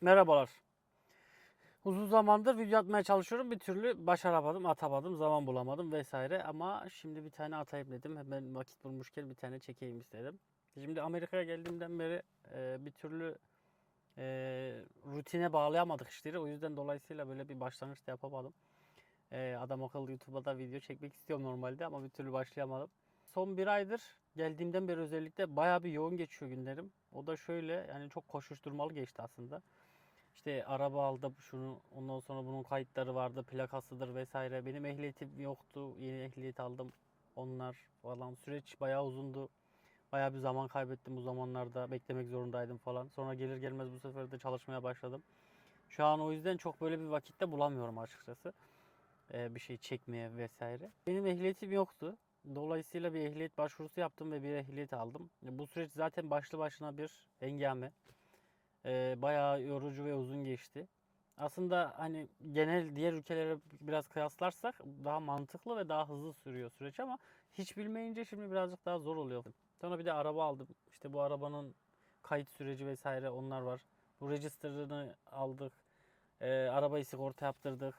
Merhabalar. Uzun zamandır video atmaya çalışıyorum. Bir türlü başaramadım, atamadım, zaman bulamadım vesaire. Ama şimdi bir tane atayım dedim. Hemen vakit bulmuşken bir tane çekeyim istedim. Şimdi Amerika'ya geldiğimden beri e, bir türlü e, rutine bağlayamadık işleri. O yüzden dolayısıyla böyle bir başlangıç da yapamadım. E, adam akıllı YouTube'a da video çekmek istiyorum normalde ama bir türlü başlayamadım. Son bir aydır geldiğimden beri özellikle bayağı bir yoğun geçiyor günlerim. O da şöyle yani çok koşuşturmalı geçti aslında. İşte araba aldım şunu ondan sonra bunun kayıtları vardı plakasıdır vesaire. Benim ehliyetim yoktu yeni ehliyet aldım onlar falan süreç bayağı uzundu. Bayağı bir zaman kaybettim bu zamanlarda beklemek zorundaydım falan. Sonra gelir gelmez bu sefer de çalışmaya başladım. Şu an o yüzden çok böyle bir vakitte bulamıyorum açıkçası. Ee, bir şey çekmeye vesaire. Benim ehliyetim yoktu. Dolayısıyla bir ehliyet başvurusu yaptım ve bir ehliyet aldım. Bu süreç zaten başlı başına bir hengame. Ee, bayağı yorucu ve uzun geçti. Aslında hani genel diğer ülkelere biraz kıyaslarsak daha mantıklı ve daha hızlı sürüyor süreç ama hiç bilmeyince şimdi birazcık daha zor oluyor. Sonra bir de araba aldım. İşte bu arabanın kayıt süreci vesaire onlar var. Bu register'ını aldık. Ee, arabayı sigorta yaptırdık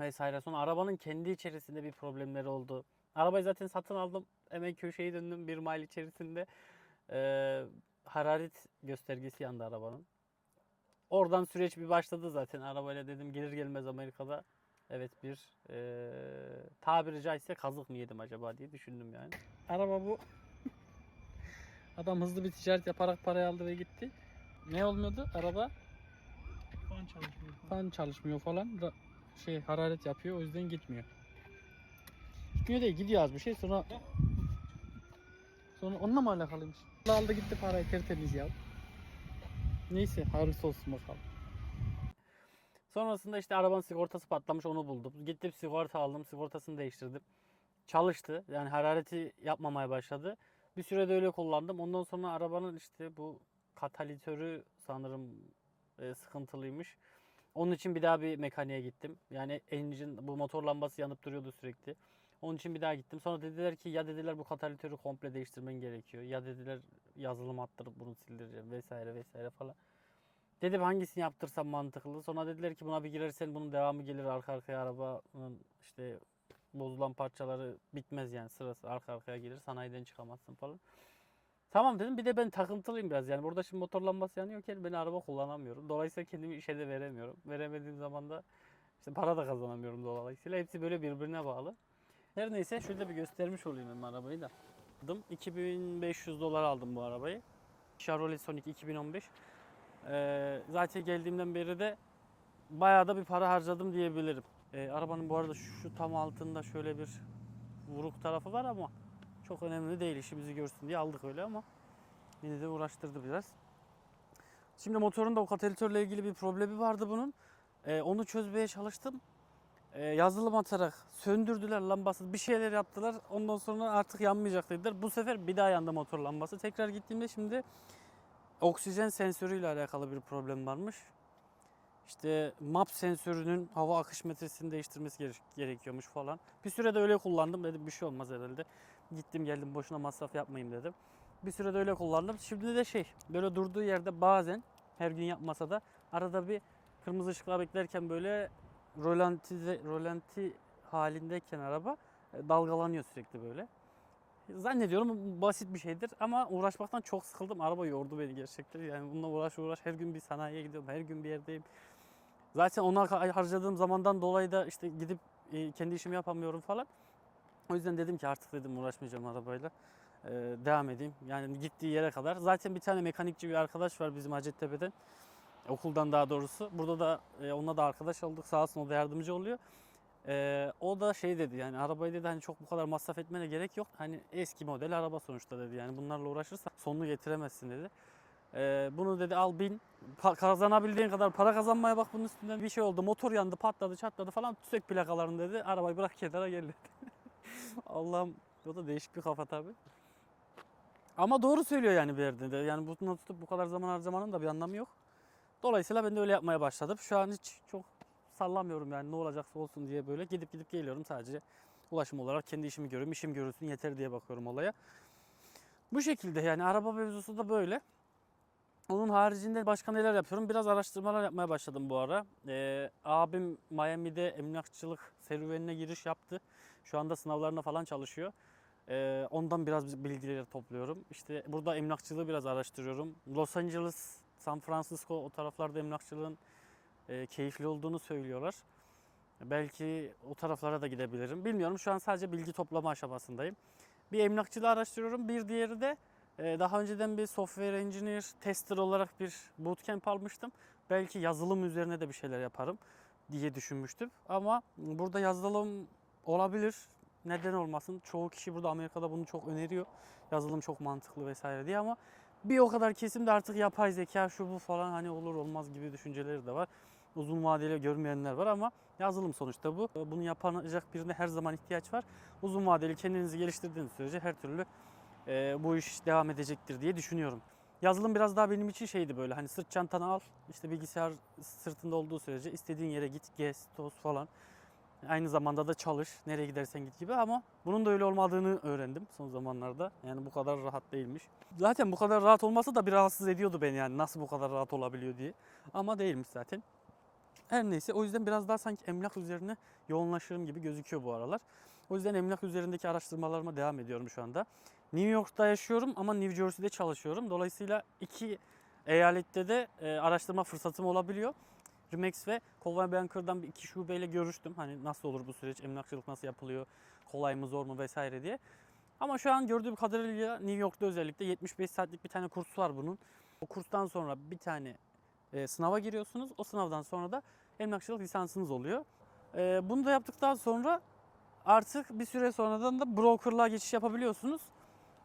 vesaire. Sonra arabanın kendi içerisinde bir problemleri oldu. Arabayı zaten satın aldım. Hemen köşeyi döndüm bir mile içerisinde. Ee, hararet göstergesi yandı arabanın. Oradan süreç bir başladı zaten. Arabayla dedim gelir gelmez Amerika'da evet bir ee, tabiri caizse kazık mı yedim acaba diye düşündüm yani. Araba bu. Adam hızlı bir ticaret yaparak parayı aldı ve gitti. Ne olmuyordu? Araba Fan çalışmıyor. fan çalışmıyor falan. Ra- Şey hararet yapıyor o yüzden gitmiyor. Gitmiyor değil gidiyor az bir şey sonra sonra onunla mı alakalıymış? Aldı gitti parayı tertemiz ya. Neyse hayırlısı olsun bakalım. Sonrasında işte arabanın sigortası patlamış onu buldum. Gittim sigorta aldım sigortasını değiştirdim. Çalıştı yani harareti yapmamaya başladı. Bir sürede öyle kullandım. Ondan sonra arabanın işte bu katalitörü sanırım e, sıkıntılıymış. Onun için bir daha bir mekaniğe gittim. Yani engine bu motor lambası yanıp duruyordu sürekli. Onun için bir daha gittim. Sonra dediler ki ya dediler bu katalitörü komple değiştirmen gerekiyor. Ya dediler yazılım attırıp bunu sildireceğim vesaire vesaire falan. Dedim hangisini yaptırsam mantıklı. Sonra dediler ki buna bir girersen bunun devamı gelir arka arkaya arabanın işte bozulan parçaları bitmez yani sırası arka arkaya gelir sanayiden çıkamazsın falan. Tamam dedim bir de ben takıntılıyım biraz yani burada şimdi motor lambası yanıyorken ben araba kullanamıyorum. Dolayısıyla kendimi işe de veremiyorum. Veremediğim zaman da işte para da kazanamıyorum dolayısıyla. Hepsi böyle birbirine bağlı. Her neyse şurada bir göstermiş olayım hem arabayı da. Aldım. 2500 dolar aldım bu arabayı. Chevrolet Sonic 2015. Ee, zaten geldiğimden beri de bayağı da bir para harcadım diyebilirim. Ee, arabanın bu arada şu tam altında şöyle bir vuruk tarafı var ama çok önemli değil işimizi görsün diye aldık öyle ama yine de uğraştırdı biraz. Şimdi motorun da o katalitörle ilgili bir problemi vardı bunun. Ee, onu çözmeye çalıştım. Ee, yazılım atarak söndürdüler lambası bir şeyler yaptılar. Ondan sonra artık yanmayacak dediler. Bu sefer bir daha yandı motor lambası. Tekrar gittiğimde şimdi oksijen sensörüyle alakalı bir problem varmış. İşte MAP sensörünün hava akış metresini değiştirmesi gere- gerekiyormuş falan. Bir sürede öyle kullandım dedim bir şey olmaz herhalde. Gittim geldim boşuna masraf yapmayayım dedim. Bir sürede öyle kullandım. Şimdi de şey böyle durduğu yerde bazen her gün yapmasa da arada bir kırmızı ışıklar beklerken böyle rolanti, rolanti halindeyken araba e, dalgalanıyor sürekli böyle. Zannediyorum basit bir şeydir ama uğraşmaktan çok sıkıldım. Araba yordu beni gerçekten. Yani bununla uğraş uğraş her gün bir sanayiye gidiyorum, her gün bir yerdeyim. Zaten ona harcadığım zamandan dolayı da işte gidip e, kendi işimi yapamıyorum falan. O yüzden dedim ki artık dedim uğraşmayacağım arabayla. Ee, devam edeyim. Yani gittiği yere kadar. Zaten bir tane mekanikçi bir arkadaş var bizim Hacettepe'den. Okuldan daha doğrusu. Burada da e, onunla da arkadaş olduk. Sağ olsun o da yardımcı oluyor. Ee, o da şey dedi yani arabayı dedi hani çok bu kadar masraf etmene gerek yok. Hani eski model araba sonuçta dedi. Yani bunlarla uğraşırsan sonunu getiremezsin dedi. Ee, bunu dedi al bin Pa- kazanabildiğin kadar para kazanmaya bak bunun üstünden bir şey oldu motor yandı patladı çatladı falan sök plakalarını dedi arabayı bırak kenara gel dedi. Allah'ım o da değişik bir kafa tabi. Ama doğru söylüyor yani bir yerde de. Yani bunu tutup bu kadar zaman harcamanın da bir anlamı yok. Dolayısıyla ben de öyle yapmaya başladım. Şu an hiç çok sallamıyorum yani ne olacaksa olsun diye böyle gidip gidip geliyorum sadece ulaşım olarak kendi işimi görüyorum, işim görülsün yeter diye bakıyorum olaya. Bu şekilde yani araba mevzusu da böyle. Onun haricinde başka neler yapıyorum? Biraz araştırmalar yapmaya başladım bu ara. Ee, abim Miami'de emlakçılık serüvenine giriş yaptı. Şu anda sınavlarına falan çalışıyor. Ee, ondan biraz bilgileri topluyorum. İşte burada emlakçılığı biraz araştırıyorum. Los Angeles, San Francisco o taraflarda emlakçılığın e, keyifli olduğunu söylüyorlar. Belki o taraflara da gidebilirim. Bilmiyorum. Şu an sadece bilgi toplama aşamasındayım. Bir emlakçılığı araştırıyorum. Bir diğeri de e, daha önceden bir software engineer tester olarak bir bootcamp almıştım. Belki yazılım üzerine de bir şeyler yaparım diye düşünmüştüm. Ama burada yazılım olabilir. Neden olmasın? Çoğu kişi burada Amerika'da bunu çok öneriyor. Yazılım çok mantıklı vesaire diye ama bir o kadar kesim de artık yapay zeka şu bu falan hani olur olmaz gibi düşünceleri de var. Uzun vadeli görmeyenler var ama yazılım sonuçta bu. Bunu yapacak birine her zaman ihtiyaç var. Uzun vadeli kendinizi geliştirdiğiniz sürece her türlü e, bu iş devam edecektir diye düşünüyorum. Yazılım biraz daha benim için şeydi böyle hani sırt çantanı al işte bilgisayar sırtında olduğu sürece istediğin yere git gez toz falan. Aynı zamanda da çalış nereye gidersen git gibi ama bunun da öyle olmadığını öğrendim son zamanlarda. Yani bu kadar rahat değilmiş. Zaten bu kadar rahat olması da bir rahatsız ediyordu beni yani nasıl bu kadar rahat olabiliyor diye. Ama değilmiş zaten. Her neyse o yüzden biraz daha sanki emlak üzerine yoğunlaşırım gibi gözüküyor bu aralar. O yüzden emlak üzerindeki araştırmalarıma devam ediyorum şu anda. New York'ta yaşıyorum ama New Jersey'de çalışıyorum. Dolayısıyla iki eyalette de e, araştırma fırsatım olabiliyor. Remax ve Coldwell Banker'dan bir iki şubeyle görüştüm. Hani nasıl olur bu süreç, emlakçılık nasıl yapılıyor, kolay mı zor mu vesaire diye. Ama şu an gördüğüm kadarıyla New York'ta özellikle 75 saatlik bir tane kurs var bunun. O kurstan sonra bir tane e, sınava giriyorsunuz. O sınavdan sonra da emlakçılık lisansınız oluyor. E, bunu da yaptıktan sonra artık bir süre sonradan da brokerlığa geçiş yapabiliyorsunuz.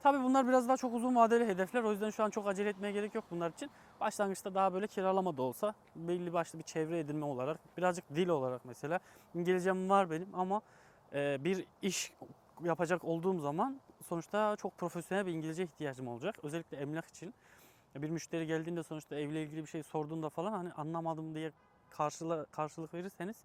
Tabii bunlar biraz daha çok uzun vadeli hedefler. O yüzden şu an çok acele etmeye gerek yok bunlar için. Başlangıçta daha böyle kiralama da olsa belli başlı bir çevre edinme olarak birazcık dil olarak mesela İngilizcem var benim ama e, bir iş yapacak olduğum zaman sonuçta çok profesyonel bir İngilizce ihtiyacım olacak. Özellikle emlak için. Bir müşteri geldiğinde sonuçta evle ilgili bir şey sorduğunda falan hani anlamadım diye karşıla, karşılık verirseniz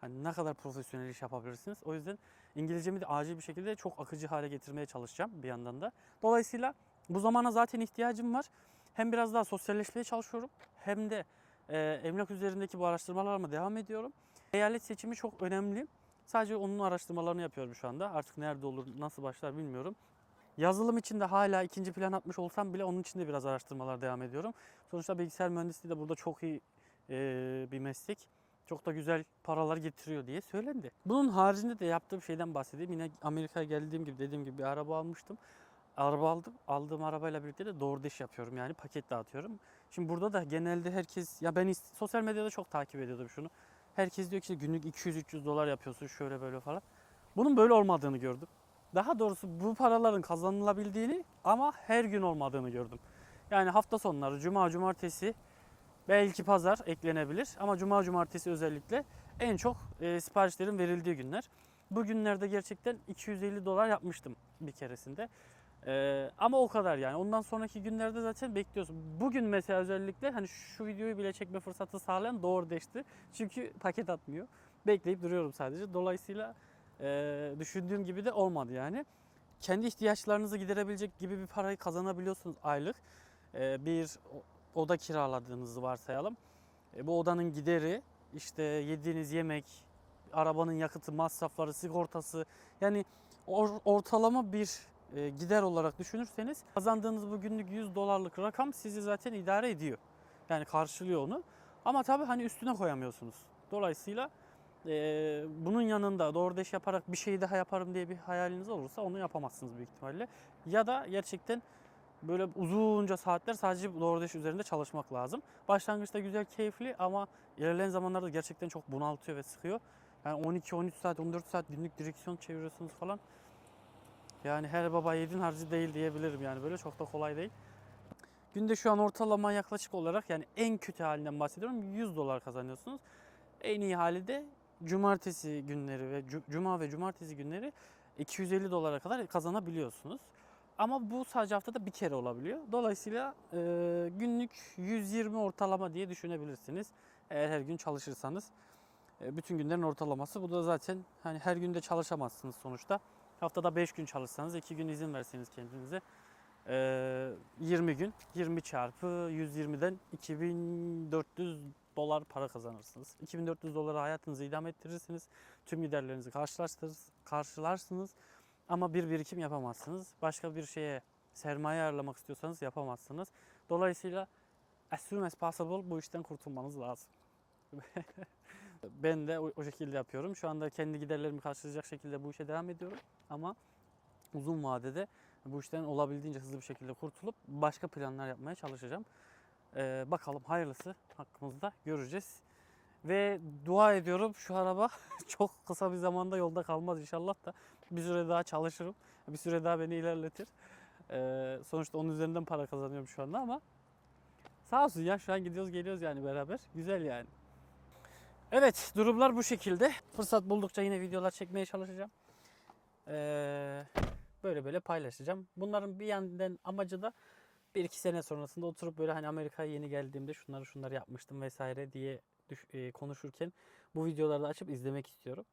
hani ne kadar profesyonel iş yapabilirsiniz. O yüzden İngilizcemi de acil bir şekilde çok akıcı hale getirmeye çalışacağım bir yandan da. Dolayısıyla bu zamana zaten ihtiyacım var. Hem biraz daha sosyalleşmeye çalışıyorum hem de e, emlak üzerindeki bu araştırmalarıma devam ediyorum. Eyalet seçimi çok önemli. Sadece onun araştırmalarını yapıyorum şu anda. Artık nerede olur, nasıl başlar bilmiyorum. Yazılım için de hala ikinci plan atmış olsam bile onun için de biraz araştırmalar devam ediyorum. Sonuçta bilgisayar mühendisliği de burada çok iyi e, bir meslek. Çok da güzel paralar getiriyor diye söylendi. Bunun haricinde de yaptığım şeyden bahsedeyim. Yine Amerika'ya geldiğim gibi dediğim gibi bir araba almıştım. Araba aldım. Aldığım arabayla birlikte de DoorDash yapıyorum yani paket dağıtıyorum. Şimdi burada da genelde herkes ya ben sosyal medyada çok takip ediyordum şunu. Herkes diyor ki işte günlük 200-300 dolar yapıyorsun şöyle böyle falan. Bunun böyle olmadığını gördüm. Daha doğrusu bu paraların kazanılabildiğini ama her gün olmadığını gördüm. Yani hafta sonları, cuma, cumartesi, belki pazar eklenebilir ama cuma, cumartesi özellikle en çok e, siparişlerin verildiği günler. Bu günlerde gerçekten 250 dolar yapmıştım bir keresinde. E, ama o kadar yani. Ondan sonraki günlerde zaten bekliyorsun. Bugün mesela özellikle hani şu videoyu bile çekme fırsatı sağlayan DoorDash'ti. Çünkü paket atmıyor. Bekleyip duruyorum sadece. Dolayısıyla e, düşündüğüm gibi de olmadı yani. Kendi ihtiyaçlarınızı giderebilecek gibi bir parayı kazanabiliyorsunuz aylık. E, bir oda kiraladığınızı varsayalım. E, bu odanın gideri, işte yediğiniz yemek, arabanın yakıtı, masrafları, sigortası yani or- ortalama bir e, gider olarak düşünürseniz kazandığınız bu günlük 100 dolarlık rakam sizi zaten idare ediyor. Yani karşılıyor onu. Ama tabii hani üstüne koyamıyorsunuz. Dolayısıyla e, bunun yanında doğru iş yaparak bir şey daha yaparım diye bir hayaliniz olursa onu yapamazsınız büyük ihtimalle. Ya da gerçekten böyle uzunca saatler sadece iş üzerinde çalışmak lazım. Başlangıçta güzel, keyifli ama ilerleyen zamanlarda gerçekten çok bunaltıyor ve sıkıyor. Yani 12-13 saat, 14 saat günlük direksiyon çeviriyorsunuz falan. Yani her baba yiğidin harcı değil diyebilirim yani böyle çok da kolay değil. Günde şu an ortalama yaklaşık olarak yani en kötü halinden bahsediyorum 100 dolar kazanıyorsunuz. En iyi hali de cumartesi günleri ve cu- cuma ve cumartesi günleri 250 dolara kadar kazanabiliyorsunuz. Ama bu sadece haftada bir kere olabiliyor. Dolayısıyla e, günlük 120 ortalama diye düşünebilirsiniz. Eğer her gün çalışırsanız. E, bütün günlerin ortalaması. Bu da zaten hani her günde çalışamazsınız sonuçta. Haftada 5 gün çalışsanız, 2 gün izin verseniz kendinize Ee, 20 gün 20 çarpı 120'den 2400 dolar para kazanırsınız. 2400 dolara hayatınızı idame ettirirsiniz. Tüm giderlerinizi karşılaştırırız, karşılarsınız. Ama bir birikim yapamazsınız. Başka bir şeye sermaye ayarlamak istiyorsanız yapamazsınız. Dolayısıyla as soon as possible bu işten kurtulmanız lazım. ben de o, şekilde yapıyorum. Şu anda kendi giderlerimi karşılayacak şekilde bu işe devam ediyorum. Ama uzun vadede bu işten olabildiğince hızlı bir şekilde kurtulup başka planlar yapmaya çalışacağım. Ee, bakalım hayırlısı hakkımızda göreceğiz. Ve dua ediyorum şu araba çok kısa bir zamanda yolda kalmaz inşallah da bir süre daha çalışırım. Bir süre daha beni ilerletir. Ee, sonuçta onun üzerinden para kazanıyorum şu anda ama sağ olsun ya şu an gidiyoruz geliyoruz yani beraber. Güzel yani. Evet durumlar bu şekilde. Fırsat buldukça yine videolar çekmeye çalışacağım. Ee, böyle böyle paylaşacağım. Bunların bir yandan amacı da bir iki sene sonrasında oturup böyle hani Amerika'ya yeni geldiğimde şunları şunları yapmıştım vesaire diye e, konuşurken bu videoları da açıp izlemek istiyorum.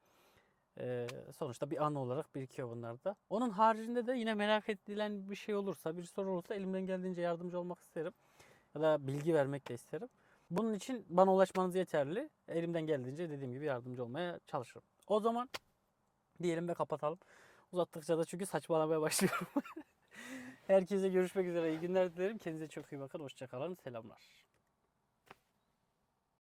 Ee, sonuçta bir an olarak birikiyor bunlar da. Onun haricinde de yine merak edilen bir şey olursa, bir soru olursa elimden geldiğince yardımcı olmak isterim. Ya da bilgi vermek de isterim. Bunun için bana ulaşmanız yeterli. Elimden geldiğince dediğim gibi yardımcı olmaya çalışırım. O zaman diyelim ve kapatalım. Uzattıkça da çünkü saçmalamaya başlıyorum. Herkese görüşmek üzere. İyi günler dilerim. Kendinize çok iyi bakın. Hoşçakalın. Selamlar.